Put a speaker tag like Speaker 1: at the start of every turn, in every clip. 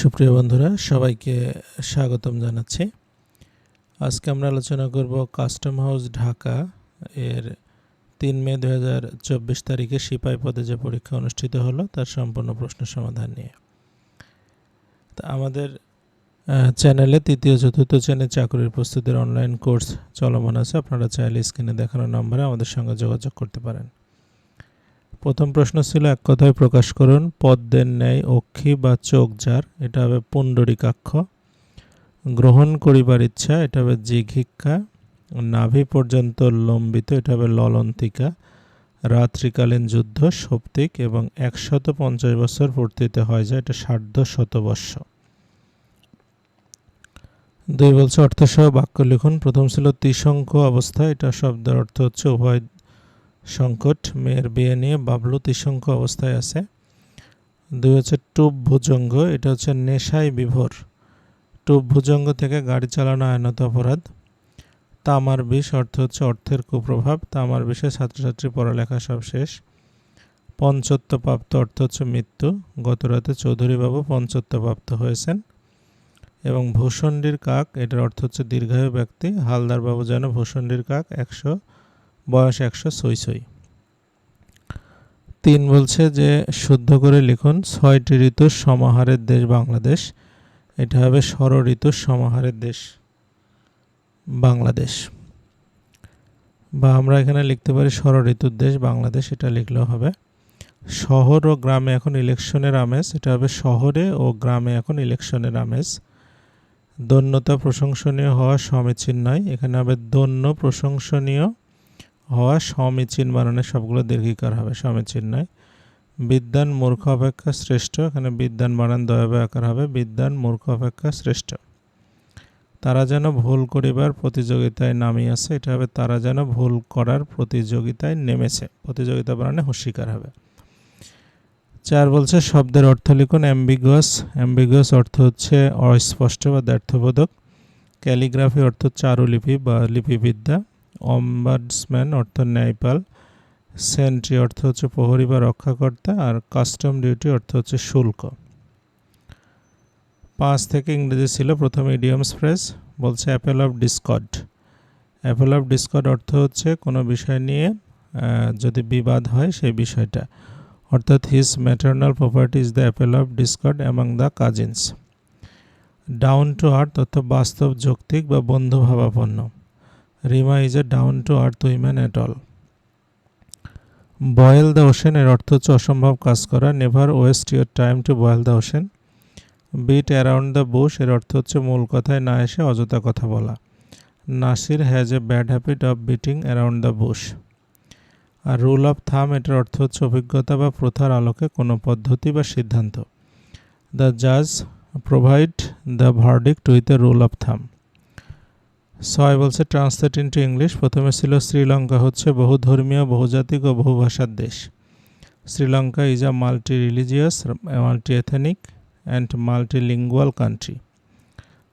Speaker 1: সুপ্রিয় বন্ধুরা, সবাইকে স্বাগতম জানাচ্ছি। আজকে আমরা আলোচনা করব কাস্টম হাউস ঢাকা এর তিন মে দু হাজার চব্বিশ তারিখে সিপাই পদে যে পরীক্ষা অনুষ্ঠিত হলো, তার সম্পূর্ণ প্রশ্ন সমাধান নিয়ে। তা আমাদের চ্যানেলে তৃতীয়, চতুর্থ শ্রেণির চাকরির প্রস্তুতির অনলাইন কোর্স চলমান আছে, আপনারা চাইলে স্ক্রিনে দেখানো নম্বরে আমাদের সঙ্গে যোগাযোগ করতে পারেন। প্রথম প্রশ্ন ছিল, এক কথায় প্রকাশ করুন পদ্মের ন্যায়, অক্ষী বা চোখ যার, এটা হবে পুণ্ডরিকাক্ষ। গ্রহণ করিবার ইচ্ছা, এটা হবে জিঘিক্ষা নাভি পর্যন্ত লম্বিত, এটা হবে ললন্তিকা। রাত্রিকালীন যুদ্ধ, সৌপ্তিক এবং একশত পঞ্চাশ বছর পূর্তিতে হয় যায় এটা সার্ধ শতবর্ষ দুই বলছে অর্থসহ বাক্য লিখুন, প্রথম ছিল ত্রিশঙ্ক অবস্থা, এটা শব্দের অর্থ হচ্ছে উভয় সংকট, মেয়ের বিয়ে নিয়ে বাবলু ত্রিশঙ্ক অবস্থায় আছে। দুই হচ্ছে টুপ ভুজঙ্গ, এটা হচ্ছে নেশায় বিভোর। টুপ ভুজঙ্গ থেকে গাড়ি চালানো আইনত অপরাধ। তামার বিষ অর্থ হচ্ছে অর্থের কুপ্রভাব। তামার বিষে ছাত্রছাত্রী পড়ালেখা সব শেষ। পঞ্চত্ব প্রাপ্ত অর্থ হচ্ছে মৃত্যু। গতরাতে চৌধুরীবাবু পঞ্চত্বপ্রাপ্ত হয়েছেন। এবং ভূষণ্ডির কাক, এটার অর্থ হচ্ছে দীর্ঘায়ু ব্যক্তি। হালদার বাবু যেন ভূষণ্ডির কাক, একশো বয়স একশো ছই তিন বলছে যে, শুদ্ধ করে লিখুন, ছয়টি ঋতুর সমাহারের দেশ বাংলাদেশ। এটা হবে ষড় ঋতুর সমাহারের দেশ বাংলাদেশ। বা আমরা এখানে লিখতে পারি ষড় ঋতুর দেশ বাংলাদেশ, এটা লিখলেও হবে। শহর ও গ্রামে এখন ইলেকশনের আমেজ, এটা হবে শহরে ও গ্রামে এখন ইলেকশনের আমেজ। দন্যতা প্রশংসনীয় হওয়া সমীচীন নয়, এখানে হবে দন্য প্রশংসনীয় হওয়া সমীচীন বানানে সবগুলো দীর্ঘিকার হবে, সমীচীন নয়। বিদ্যান মূর্খ অপেক্ষা শ্রেষ্ঠ, এখানে বিদ্যান বানান দয়াবে আকার হবে, বিদ্যান মূর্খ অপেক্ষা শ্রেষ্ঠ। তারা যেন ভুল করিবার প্রতিযোগিতায় নামিয়াছে, এটা হবে তারা যেন ভুল করার প্রতিযোগিতায় নেমেছে। প্রতিযোগিতা বানানে হুশিকার হবে। চার বলছে, শব্দের অর্থ লিখুন অ্যাম্বিগুয়াস। অ্যাম্বিগুয়াস অর্থ হচ্ছে অস্পষ্ট বা দ্ব্যর্থবোধক। ক্যালিগ্রাফি অর্থ চারুলিপি বা লিপিবিদ্যা। অম্বাডসম্যান অর্থ ন্যায়পাল। সেন্ট্রি অর্থ হচ্ছে প্রহরী বা রক্ষাকর্তা, আর কাস্টম ডিউটি অর্থ হচ্ছে শুল্ক। পাঁচ থেকে ইংরেজি ছিল প্রথম ইডিয়ামস ফ্রেজ বলছে apple of discord apple of discord অর্থ হচ্ছে কোনো বিষয় নিয়ে যদি বিবাদ হয় সেই বিষয়টা। অর্থাৎ his maternal property is the apple of discord among the cousins down to earth অর্থ বাস্তব, যৌক্তিক বা বন্ধুভাবাপন্ন Rima is a down to earth woman at all. Boil the ocean এর অর্থ হচ্ছে অসম্ভব কাজ করা, never waste your time to boil the ocean. Beat around the bush এর অর্থ হচ্ছে মূল কথায় না এসে অযথা কথা বলা। Nasir has a bad habit of beating around the bush. R rule of thumb এটার অর্থ হচ্ছে অভিজ্ঞতা বা প্রথার আলোকে কোনো পদ্ধতি বা সিদ্ধান্ত। দ্য জাজ provide the verdict with a rule of thumb. ছয় বলছে ট্রান্সলেট ইন্টু ইংলিশ প্রথমে ছিল, শ্রীলঙ্কা হচ্ছে বহুধর্মীয়, বহুজাতিক ও বহুভাষার দেশ। Sri Lanka is a multi religious multi ethnic and multilingual country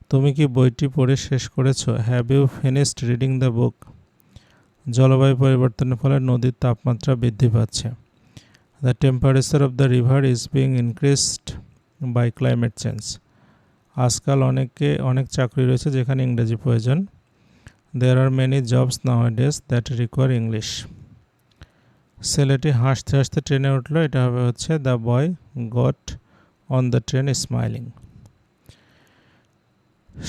Speaker 1: তুমি কি বইটি পড়ে শেষ করেছ? Have you finished reading the book জলবায়ু পরিবর্তনের ফলে নদীর তাপমাত্রা বৃদ্ধি পাচ্ছে। The temperature of the river is being increased by climate change আজকাল অনেকে, অনেক চাকরি রয়েছে যেখানে ইংরেজি প্রয়োজন। Are many jobs nowadays that require English ছেলেটি হাসতে হাসতে ট্রেনে উঠল। এটা হবে হচ্ছে the boy got on the train smiling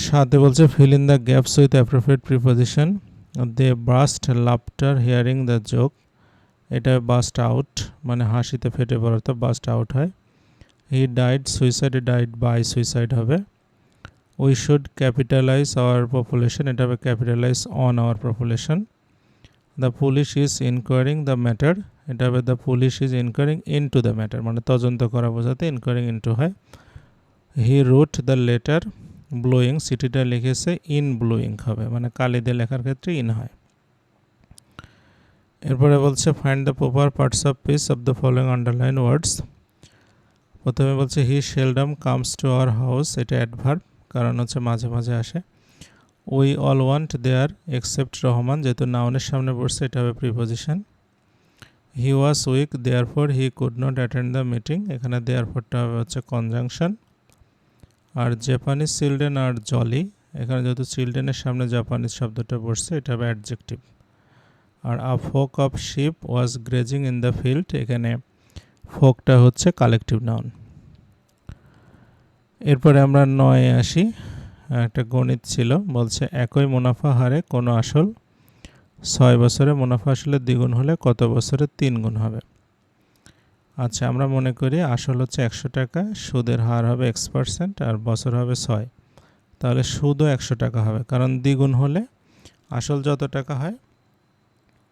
Speaker 1: সাথে বলছে fill in the gaps with appropriate preposition they burst laughter hearing the joke এটা বাস্ট আউট মানে হাসিতে ফেটে পড়ার তো বাস্ট আউট হয়। হি ডাইড সুইসাইডে ডাইড বাই সুইসাইড হবে। We should capitalize our population এটা হবে capitalize on our population the police is inquiring the matter এটা হবে the police is inquiring into the matter মানে তদন্ত করা বোঝাতে ইনকোয়ারিং ইনটু হয়। He wrote the letter blowing সিটিটা লিখেছে ইন ব্লোয়িং হবে মানে কালি দিয়ে লেখার ক্ষেত্রে ইন হয়। এরপরে বলছে find the proper parts of speech of the following underline words প্রথমে বলছে he seldom comes to our house এটা অ্যাডভার্ব কারণ হচ্ছে মাঝে মাঝে আসে। We all went there except Rahman, যেহেতু নাউনের সামনে পড়ছে, এটা হবে preposition he was weak therefore he could not attend the meeting এখানে দেয়ার ফরটা হবে হচ্ছে কনজাংশন আর জাপানিজ চিলড্রেন আর জলি এখানে যেহেতু চিলড্রেনের সামনে জাপানিজ শব্দটা বসছে এটা হবে adjective R a flock of sheep was grazing in the field এখানে ফোকটা হচ্ছে কালেকটিভ নাউন এরপরে আমরা নয়ে আসি। একটা গণিত ছিল, বলছে একই মুনাফা হারে কোনো আসল ছয় বছরে মুনাফা আসলে দ্বিগুণ হলে কত বছরে তিন গুণ হবে? আচ্ছা আমরা মনে করি আসল হচ্ছে একশো টাকা, সুদের হার হবে এক্স পার্সেন্ট আর বছর হবে ছয়। তাহলে সুদও একশো টাকা হবে, কারণ দ্বিগুণ হলে আসল যত টাকা হয়,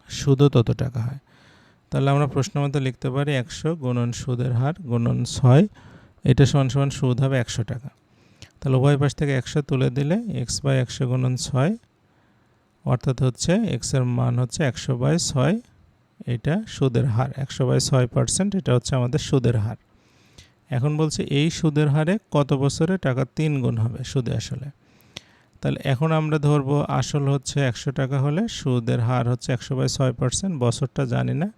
Speaker 1: সুদও তত টাকা হয়। তাহলে আমরা প্রশ্ন মতো লিখতে পারি একশো গুণন সুদের হার গুণন ছয় এটা সমান সমান সুদ হবে একশো টাকা। তাহলে উভয় পাশ থেকে একশো তুলে দিলে এক্স বাই একশো গুণন ছয়, অর্থাৎ হচ্ছে এক্সের মান হচ্ছে একশো বাই ছয়, এটা সুদের হার। একশো বাই ছয় পার্সেন্ট এটা হচ্ছে আমাদের সুদের হার। এখন বলছে এই সুদের হারে কত বছরে টাকা তিন গুণ হবে সুদে আসলে? তাহলে এখন আমরা ধরবো আসল হচ্ছে একশো টাকা হলে সুদের হার হচ্ছে একশো বাই ছয় পার্সেন্ট বছরটা জানি না,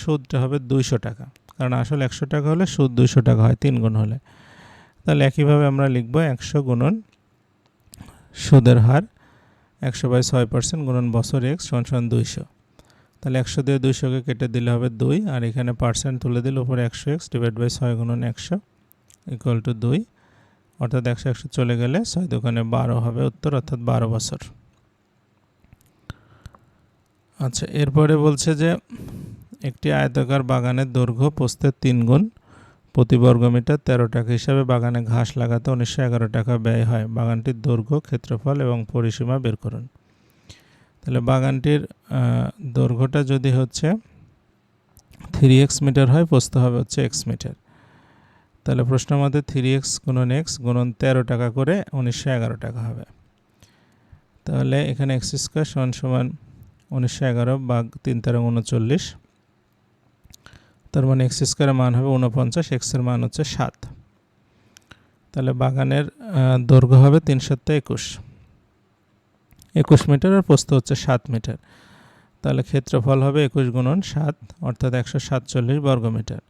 Speaker 1: সুদটা হবে দুইশো টাকা। কারণ আসল একশো টাকা হলে সুদ দুইশো টাকা হয়, তিন গুণ হলে। তাহলে একইভাবে আমরা লিখব একশো গুণন সুদের হার একশো বাই ছয় পার্সেন্ট গুণন বছর এক্স সমান সমান দুইশো। তাহলে একশো দিয়ে দুইশোকে কেটে দিলে হবে দুই, আর এখানে পার্সেন্ট তুলে দিলে উপরে একশো এক্স ডিভাইড বাই ছয় গুণন একশো ইকুয়াল টু দুই, অর্থাৎ একশো একশো চলে গেলে ছয় দোকানে বারো হবে উত্তর, অর্থাৎ বারো বছর। আচ্ছা এরপরে বলছে যে একটি আয়তাকার বাগানের দৈর্ঘ্য পোস্তের তিন গুণ, প্রতি বর্গমিটার তেরো টাকা হিসাবে বাগানে ঘাস লাগাতে উনিশশো এগারো টাকা ব্যয় হয়। বাগানটির দৈর্ঘ্য, ক্ষেত্রফল এবং পরিসীমা বের করুন। তাহলে বাগানটির দৈর্ঘ্যটা যদি হচ্ছে থ্রি এক্স মিটার হয় পোস্ত হবে হচ্ছে এক্স মিটার তাহলে প্রশ্ন মধ্যে থ্রি এক্স গুণন এক্স গুণন তেরো টাকা করে উনিশশো এগারো টাকা হবে। তাহলে এখানে এক্স স্কোয়ার সমান সমান উনিশশো এগারো বাঘ তিন তেরো উনচল্লিশ। তার মানে এক্স স্কোয়ারের মান হবে উনপঞ্চাশ এক্সের মান হচ্ছে সাত। তাহলে বাগানের দৈর্ঘ্য হবে তিন একুশ। একুশ মিটার আর প্রস্থ হচ্ছে সাত মিটার। তাহলে ক্ষেত্রফল হবে একুশ গুণন সাত, অর্থাৎ একশো সাতচল্লিশ বর্গমিটার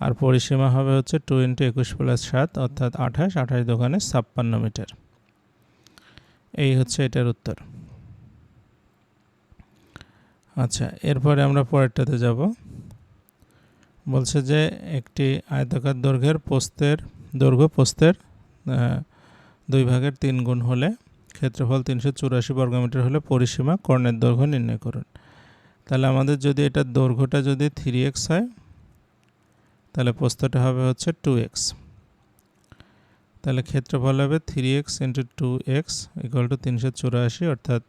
Speaker 1: আর পরিসীমা হবে হচ্ছে টু ইন্টু একুশ প্লাস সাত, অর্থাৎ আঠাশ আঠাশ দোকানে ছাপ্পান্ন মিটার। এই হচ্ছে এটার উত্তর। আচ্ছা এরপরে আমরা পরেরটাতে যাব। বলছে যে একটি আয়তাকার দৈর্ঘ্যের পোস্তের, দৈর্ঘ্য পোস্তের দুই ভাগের তিন গুণ হলে ক্ষেত্রফল তিনশো চুরাশি বর্গমিটার হলে পরিসীমা কর্ণের দৈর্ঘ্য নির্ণয় করুন। তাহলে আমাদের যদি এটার দৈর্ঘ্যটা যদি থ্রি এক্স হয়, তাহলে পোস্তটা হবে হচ্ছে টু এক্স। তাহলে ক্ষেত্রফল হবে three X into two X equal to তিনশো চুরাশি অর্থাৎ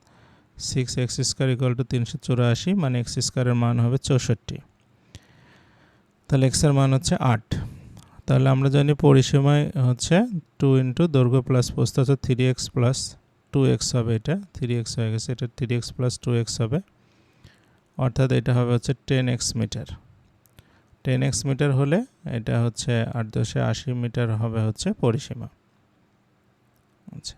Speaker 1: six X square equal to তিনশো চুরাশি মানে এক্স স্কোয়ারের মান হবে চৌষট্টি। তাহলে এক্সের মান হচ্ছে আট। তাহলে আমরা জানি পরিসীমায় হচ্ছে টু ইন্টু দৈর্ঘ্য প্লাস পোস্ত হচ্ছে three X plus two X হবে এটা। থ্রি এক্স হয়ে গেছে, এটা three X plus two X হবে। অর্থাৎ এটা হবে হচ্ছে ten X metre. Ten X metre হলে এটা হচ্ছে আট দশে আশি মিটার হবে হচ্ছে পরিসীমা। আচ্ছা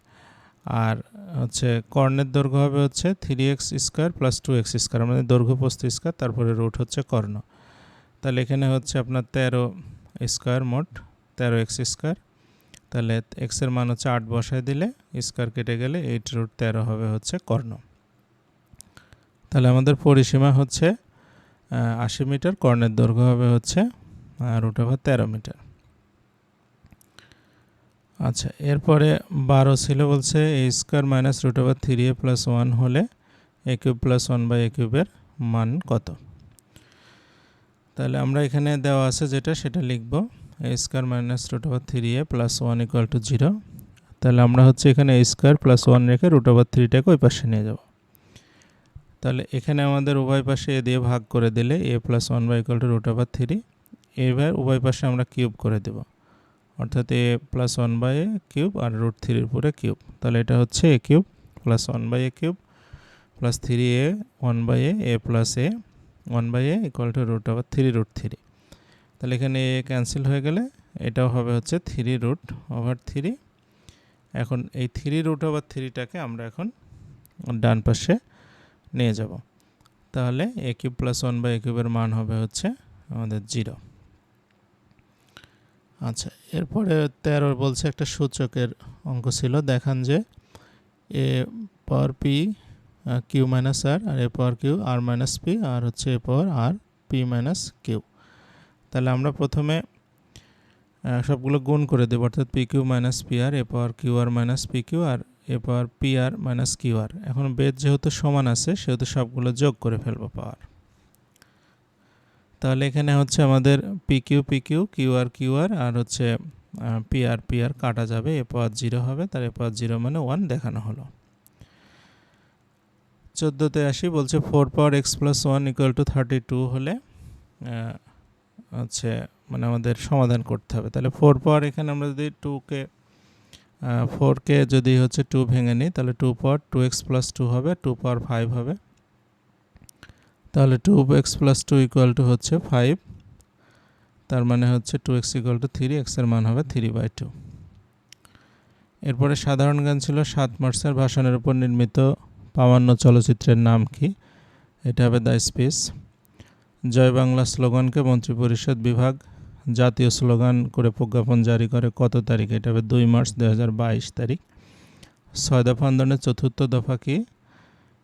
Speaker 1: আর হচ্ছে কর্ণের দৈর্ঘ্য হবে হচ্ছে three X square plus two X square আমাদের দৈর্ঘ্য পোস্ত স্কোয়ার তারপরে রুট হচ্ছে কর্ণ। তাহলে এখানে হচ্ছে আপনার তেরো স্কোয়ার মোট, তেরো এক্স স্কোয়ার। তাহলে এক্সের মান হচ্ছে আট বসায় দিলে স্কোয়ার কেটে গেলে এইট রুট তেরো হবে হচ্ছে কর্ণ। তাহলে আমাদের পরিসীমা হচ্ছে আশি মিটার, কর্ণের দৈর্ঘ্য হবে হচ্ছে রুট ওভার তেরো মিটার। আচ্ছা এরপরে বারো ছিল বলছে A square minus root over three A plus one হলে A cube plus one by A কিউবের মান কত? তাহলে আমরা এখানে দেওয়া আছে যেটা, সেটা লিখব। A square minus root over three A plus one equal to zero তাহলে আমরা হচ্ছে এখানে এ স্কোয়ার প্লাস ওয়ান রেখে রুট ওভার থ্রিটাকে ওই পাশে নিয়ে যাব। তাহলে এখানে আমাদের উভয় পাশে এ দিয়ে ভাগ করে দিলে A plus one by equal to root over three এবার উভয় পাশে আমরা কিউব করে দেব। অর্থাৎ A plus one by A cube R root থ্রির উপরে কিউব তাহলে এটা হচ্ছে A cube plus one by A cube plus three A one by A A plus A one by A equal to root over three root three তাহলে এখানে এ cancel হয়ে গেলে এটাও হবে হচ্ছে থ্রি রুট ওভার থ্রি এখন এই three root over থ্রিটাকে আমরা এখন ডান পাশে নিয়ে যাব। তাহলে A cube plus one by A কিউবের মান হবে হচ্ছে আমাদের জিরো আচ্ছা এরপরে তেরো বলছে একটা সূচকের অঙ্ক ছিল। দেখান যে A power P Q minus R R A power Q R minus P আর হচ্ছে A power R P minus Q তাহলে আমরা প্রথমে সবগুলো গুণ করে দেবো, অর্থাৎ P Q minus P R A power Q R minus P Q R A power P R minus Q R এখন বেদ যেহেতু সমান আছে, সেহেতু সবগুলো যোগ করে ফেলব পাওয়ার। তাহলে এখানে হচ্ছে আমাদের P Q P Q Q R Q R R হচ্ছে পি আর পি আর কাটা যাবে এ পাওয়ার জিরো হবে, তার এ পাওয়ার জিরো মানে ওয়ান দেখানো হলো। চোদ্দোতে আসি, বলছে four power X plus one equal to thirty two হলে হচ্ছে মানে আমাদের সমাধান করতে হবে। তাহলে ফোর পাওয়ার এখানে আমরা যদি টুকে ফোরকে যদি হচ্ছে টু ভেঙে নিই, তাহলে two power two X plus two হবে টু পাওয়ার ফাইভ হবে। তাহলে two X plus two equal to হচ্ছে ফাইভ তার মানে হচ্ছে two X equal to three এক্সের মান হবে থ্রি বাই টু এরপরে সাধারণ জ্ঞান ছিল সাত মার্চের ভাষণের উপর নির্মিত প্রামাণ্য চলচ্চিত্রের নাম কি? এটা হবে দ্য স্পেস জয় বাংলা স্লোগানকে মন্ত্রিপরিষদ বিভাগ জাতীয় স্লোগান করে প্রজ্ঞাপন জারি করে কত তারিখ? এটা হবে দুই মার্চ দু বাইশ তারিখ। ছয় দফা আন্দোলনের চতুর্থ দফা কি?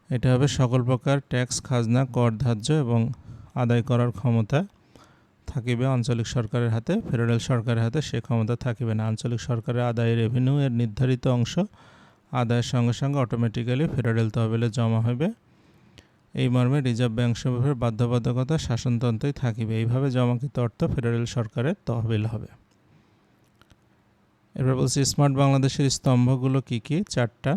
Speaker 1: এটা হবে সকল প্রকার ট্যাক্স, খাজনা, কর ধার্য এবং আদায় করার ক্ষমতা থাকিবে। আঞ্চলিক সরকারের হাতে, ফেডারেল সরকারের হাতে সে ক্ষমতা থাকিবে না। আঞ্চলিক সরকারের আদায় রেভিনিউ এর নির্ধারিত অংশ আদায়ের সঙ্গে সঙ্গে অটোমেটিক্যালি ফেডারেল তহবিলে জমা হবে এই মর্মে রিজার্ভ ব্যাংক সমূহের বাধ্যবাধকতা শাসনতন্ত্রেই থাকিবে। এইভাবে জমাকৃত অর্থ ফেডারেল সরকারের তহবিল হবে। এরপর বলছি স্মার্ট বাংলাদেশের স্তম্ভগুলো কি কি? চারটা।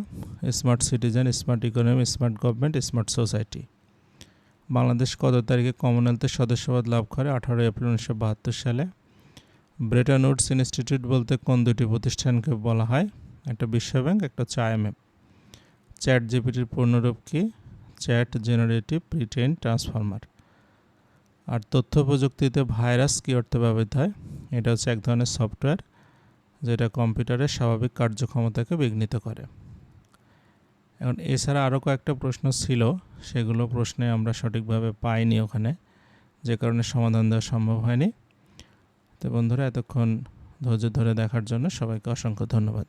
Speaker 1: Smart citizen smart economy smart government smart society Bangladesh কত তারিখে কমনওয়েলথের সদস্যপদ লাভ করে? আঠারো এপ্রিল উনিশশো বাহাত্তর সালে। ব্রেটন উডস ইনস্টিটিউট বলতে কোন দুটি প্রতিষ্ঠানকে বলা হয়? একটা বিশ্বব্যাংক, একটা হচ্ছে আইএমএফ চ্যাট জিপিটির পূর্ণরূপ কি? Chat generative pretrained transformer. আর তথ্য প্রযুক্তিতে ভাইরাস কী অর্থে ব্যবহৃত হয়? এটা হচ্ছে এক ধরনের সফটওয়্যার, যেটা কম্পিউটারের স্বাভাবিক কার্যক্ষমতাকে বিঘ্নিত করে। এখন এছাড়া আরও কয়েকটা প্রশ্ন ছিল, সেগুলো প্রশ্নে আমরা সঠিকভাবে পাইনি ওখানে, যে কারণে সমাধান দেওয়া সম্ভব হয়নি। তো বন্ধুরা, এতক্ষণ ধৈর্য ধরে দেখার জন্য সবাইকে অসংখ্য ধন্যবাদ।